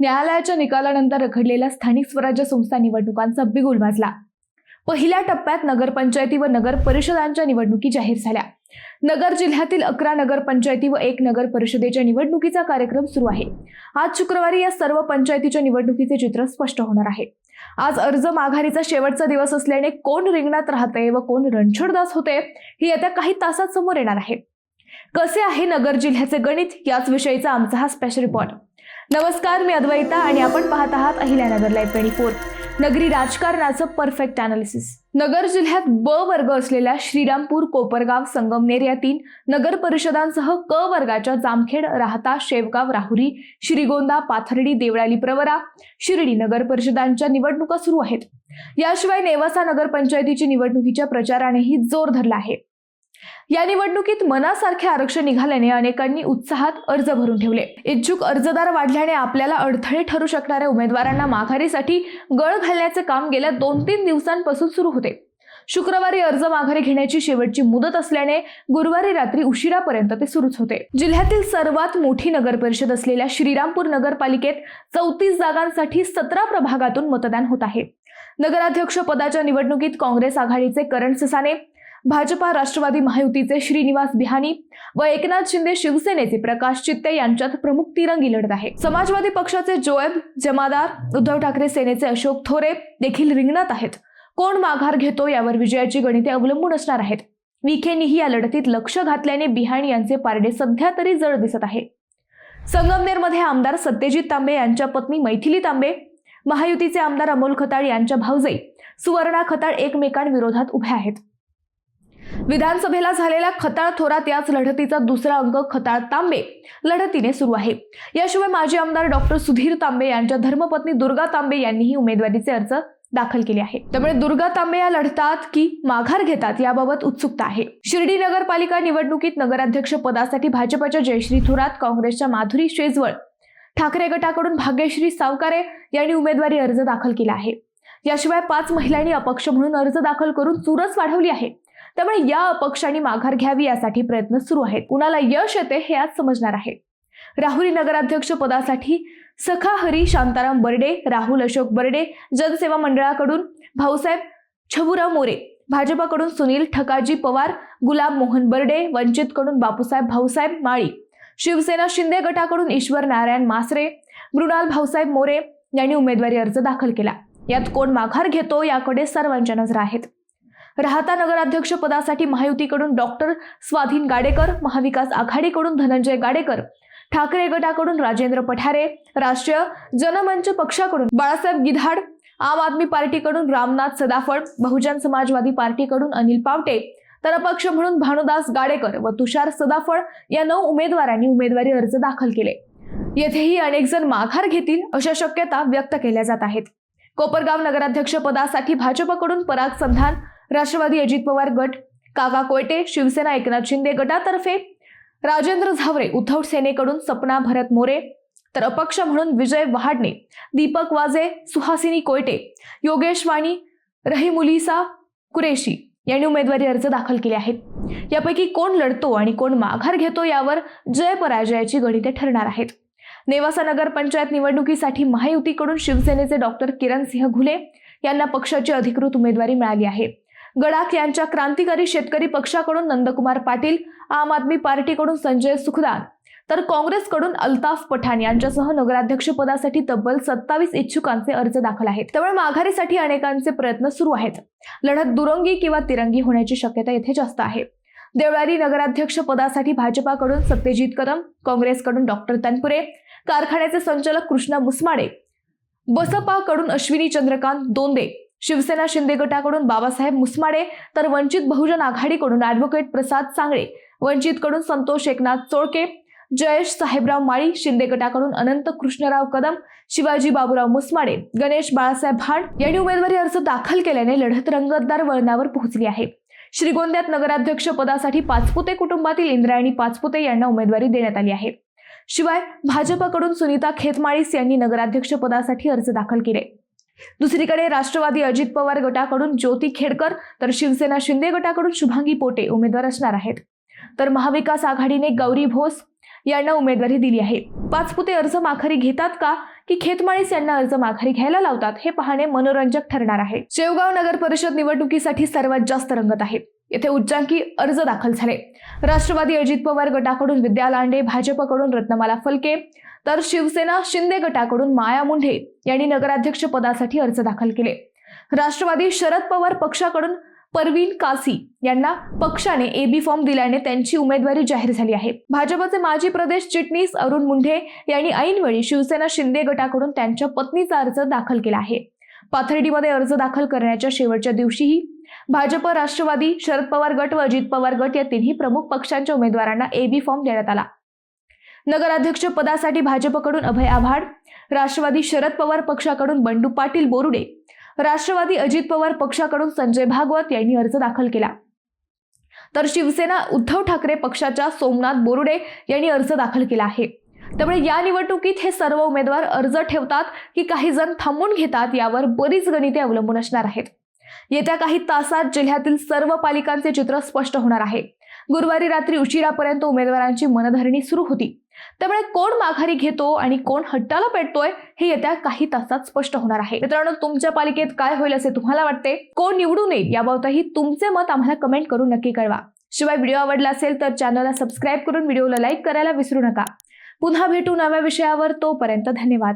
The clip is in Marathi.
न्यायालयाच्या निकालानंतर रखडलेल्या स्थानिक स्वराज्य संस्था निवडणुकांचा बिगुल वाजला. पहिल्या टप्प्यात नगरपंचायती व नगर परिषदांच्या निवडणुकी जाहीर झाल्या. नगर जिल्ह्यातील अकरा नगरपंचायती व एक नगर परिषदेच्या निवडणुकीचा कार्यक्रम सुरू आहे. आज शुक्रवारी या सर्व पंचायतीच्या निवडणुकीचे चित्र स्पष्ट होणार आहे. आज अर्ज माघारीचा शेवटचा दिवस असल्याने कोण रिंगणात राहते व कोण रणछोडदास होते हे येत्या काही तासात समोर येणार आहे. कसे आहे नगर जिल्ह्याचे गणित? याच विषयीचा आमचा हा स्पेशल रिपोर्ट नमस्कार मी अद्वैता आणि आपण पाहत आहात अहिल्यानगर लाईव्ह ट्वेंटी फोर नगरी राजकारणाचं परफेक्ट अनालिसिस नगर जिल्ह्यात ब वर्ग असलेल्या श्रीरामपूर कोपरगाव संगमनेर या तीन नगर परिषदांसह क वर्गाच्या जामखेड राहता शेवगाव राहुरी श्रीगोंदा पाथर्डी देवळाली प्रवरा शिर्डी नगर परिषदांच्या निवडणुका सुरू आहेत. याशिवाय नेवासा नगरपंचायतीची निवडणुकीच्या प्रचारानेही जोर धरला आहे. या निवडणुकीत मनासारखे आरक्षण निघाल्याने अनेकांनी उत्साहात अर्ज भरून ठेवले. इच्छुक अर्जदार वाढल्याने आपल्याला अडथळे ठरू शकणाऱ्या उमेदवारांना माघारीसाठी गळ घालण्याचे काम गेल्या दोन तीन दिवसांपासून सुरू होते. शुक्रवारी अर्ज माघारी घेण्याची शेवटची मुदत असल्याने गुरुवारी रात्री उशिरापर्यंत ते सुरूच होते. जिल्ह्यातील सर्वात मोठी नगर परिषद असलेल्या श्रीरामपूर नगरपालिकेत चौतीस जागांसाठी सतरा प्रभागातून मतदान होत आहे. नगराध्यक्ष पदाच्या निवडणुकीत काँग्रेस आघाडीचे करण ससाने भाजपा राष्ट्रवादी महायुतीचे श्रीनिवास बिहानी व एकनाथ शिंदे शिवसेनेचे प्रकाश चित्ते यांच्यात प्रमुख तिरंगी लढत आहे. समाजवादी पक्षाचे जोएब जमादार उद्धव ठाकरे सेनेचे अशोक थोरे देखील रिंगणात आहेत. कोण माघार घेतो यावर विजयाची गणिते अवलंबून असणार आहेत. विखेनीही या लढतीत लक्ष घातल्याने बिहाणी यांचे पारडे सध्या तरी जड दिसत आहे. संगमनेरमध्ये आमदार सत्यजित तांबे यांच्या पत्नी मैथिली तांबे महायुतीचे आमदार अमोल खताळ यांच्या भावजई सुवर्णा खताळ एकमेकांविरोधात उभ्या आहेत. विधानसभेला झालेल्या खताळ थोरात याच लढतीचा दुसरा अंक खताळ तांबे लढतीने सुरू आहे. याशिवाय माजी आमदार डॉक्टर सुधीर तांबे यांच्या धर्मपत्नी दुर्गा तांबे यांनीही उमेदवारीचे अर्ज दाखल केले आहे त्यामुळे दुर्गा तांबे या लढतात की माघार घेतात याबाबत उत्सुकता आहे. शिर्डी नगरपालिका निवडणुकीत नगराध्यक्ष पदासाठी भाजपच्या जयश्री थोरात काँग्रेसच्या माधुरी शेजवळ ठाकरे गटाकडून भाग्यश्री सावकारे यांनी उमेदवारी अर्ज दाखल केला आहे. याशिवाय पाच महिलांनी अपक्ष म्हणून अर्ज दाखल करून चुरस वाढवली आहे. त्यामुळे या अपक्षांनी माघार घ्यावी यासाठी प्रयत्न सुरू आहेत. कुणाला यश येते हे आज समजणार आहे. राहुरी नगराध्यक्ष पदासाठी सखा हरी शांताराम बर्डे राहुल अशोक बर्डे जनसेवा मंडळाकडून भाऊसाहेब छबुराव मोरे भाजपाकडून सुनील ठकाजी पवार गुलाब मोहन बर्डे वंचितकडून बापूसाहेब भाऊसाहेब माळी शिवसेना शिंदे गटाकडून ईश्वर नारायण मासरे मृणाल भाऊसाहेब मोरे यांनी उमेदवारी अर्ज दाखल केला. यात कोण माघार घेतो याकडे सर्वांच्या नजरा आहेत. राहता नगराध्यक्ष पदासाठी महायुतीकडून डॉक्टर स्वाधीन गाडेकर महाविकास आघाडीकडून धनंजय गाडेकर ठाकरे गटाकडून राजेंद्र पठारे राष्ट्रीय जनमंच पक्षाकडून बाळासाहेब गिधाड आम आदमी पार्टीकडून रामनाथ सदाफळ बहुजन समाजवादी पार्टीकडून अनिल पावटे तर अपक्ष म्हणून भानुदास गाडेकर व तुषार सदाफळ या नऊ उमेदवारांनी उमेदवारी अर्ज दाखल केले. येथेही अनेक जण माघार घेतील अशा शक्यता व्यक्त केल्या जात आहेत. कोपरगाव नगराध्यक्ष पदासाठी भाजपकडून पराग संधान राष्ट्रवादी अजित पवार गट काका कोयटे शिवसेना एकनाथ शिंदे गटातर्फे राजेंद्र झावरे उद्धव सेनेकडून सपना भरत मोरे तर अपक्ष म्हणून विजय वहाडणे दीपक वाजे सुहासिनी कोयटे योगेश वाणी रहीमुलिसा कुरेशी यांनी उमेदवारी अर्ज दाखल केले आहेत. यापैकी कोण लढतो आणि कोण माघार घेतो यावर जय पराजयाची गणिते ठरणार आहेत. नेवासा नगर पंचायत निवडणुकीसाठी महायुतीकडून शिवसेनेचे डॉक्टर किरण सिंह घुले यांना पक्षाची अधिकृत उमेदवारी मिळाली आहे. गडाख यांच्या क्रांतिकारी शेतकरी पक्षाकडून नंदकुमार पाटील आम आदमी पार्टीकडून संजय सुखदान तर काँग्रेसकडून अल्ताफ पठाण यांच्यासह नगराध्यक्ष पदासाठी तब्बल सत्तावीस इच्छुकांचे अर्ज दाखल आहेत. त्यामुळे माघारीसाठी अनेकांचे प्रयत्न सुरू आहेत. लढत दुरंगी किंवा तिरंगी होण्याची शक्यता येथे जास्त आहे. देवळाली नगराध्यक्ष पदासाठी भाजपाकडून सत्यजित कदम काँग्रेसकडून डॉक्टर तनपुरे कारखान्याचे संचालक कृष्णा मुसमाडे बसपाकडून अश्विनी चंद्रकांत दोंदे शिवसेना शिंदे गटाकडून बाबासाहेब मुसमाडे तर वंचित बहुजन आघाडीकडून ॲडव्होकेट प्रसाद सांगळे वंचितकडून संतोष एकनाथ चोळके जयेश साहेबराव माळी शिंदे गटाकडून अनंत कृष्णराव कदम शिवाजी बाबूराव मुसमाडे गणेश बाळासाहेब भाड यांनी उमेदवारी अर्ज दाखल केल्याने लढत रंगतदार वळणावर पोहोचली आहे. श्रीगोंद्यात नगराध्यक्ष पदासाठी पाचपुते कुटुंबातील इंद्रायणी पाचपुते यांना उमेदवारी देण्यात आली आहे. शिवाय भाजपकडून सुनीता खेतमाळीस यांनी नगराध्यक्ष पदासाठी अर्ज दाखल केले. दुसरीकडे राष्ट्रवादी अजित पवार गटाकडून ज्योती खेडकर तर शिवसेना शिंदे गटाकडून शुभांगी पोटे उमेदवार असणार आहेत. तर महाविकास आघाडीने गौरी भोस यांना उमेदवारी दिली आहे. पाचपुते अर्ज माघारी घेतात का? की खेतमाळीस यांना अर्ज माघारी घ्यायला लावतात? हे पाहणे मनोरंजक ठरणार आहे. शेवगाव नगर परिषद निवडणुकीसाठी सर्वात जास्त रंगत आहे. येथे उच्चांकी अर्ज दाखल झाले. राष्ट्रवादी अजित पवार गटाकडून विद्या लांडे भाजपकडून रत्नमाला फलके तर शिवसेना शिंदे गटाकडून माया मुंढे यांनी नगराध्यक्ष पदासाठी अर्ज दाखल केले. राष्ट्रवादी शरद पवार पक्षाकडून परवीन कासी यांना पक्षाने एबी फॉर्म दिल्याने त्यांची उमेदवारी जाहीर झाली आहे. भाजपचे माजी प्रदेश चिटणीस अरुण मुंढे यांनी ऐनवेळी शिवसेना शिंदे गटाकडून त्यांच्या पत्नीचा अर्ज दाखल केला आहे. पाथर्डीमध्ये अर्ज दाखल करण्याच्या शेवटच्या दिवशीही भाजप राष्ट्रवादी शरद पवार गट व अजित पवार गट या तिन्ही प्रमुख पक्षांच्या उमेदवारांना एबी फॉर्म देण्यात आला. नगराध्यक्ष पदासाठी भाजपकडून अभय आव्हाड राष्ट्रवादी शरद पवार पक्षाकडून बंडू पाटील बोरुडे राष्ट्रवादी अजित पवार पक्षाकडून संजय भागवत यांनी अर्ज दाखल केला. तर शिवसेना उद्धव ठाकरे पक्षाच्या सोमनाथ बोरुडे यांनी अर्ज दाखल केला आहे. त्यामुळे या निवडणुकीत हे सर्व उमेदवार अर्ज ठेवतात की काही जण थांबून घेतात यावर बरीच गणिते अवलंबून असणार आहेत. येत्या काही तासात जिल्ह्यातील सर्व पालिकांचे चित्र स्पष्ट होणार आहे. गुरुवारी रात्री उशिरापर्यंत उमेदवारांची मनधरणी सुरू होती. त्यामुळे कोण माघारी घेतो आणि कोण हट्टाला पेटतोय हे येत्या काही तासात स्पष्ट होणार आहे. मित्रांनो तुमच्या पालिकेत काय होईल असे तुम्हाला वाटते? कोण निवडून येईल याबाबतही तुमचे मत आम्हाला कमेंट करून नक्की कळवा. शिवाय व्हिडिओ आवडला असेल तर चॅनलला सबस्क्राईब करून व्हिडिओला लाईक करायला विसरू नका. पुन्हा भेटू नव्या विषयावर तोपर्यंत धन्यवाद.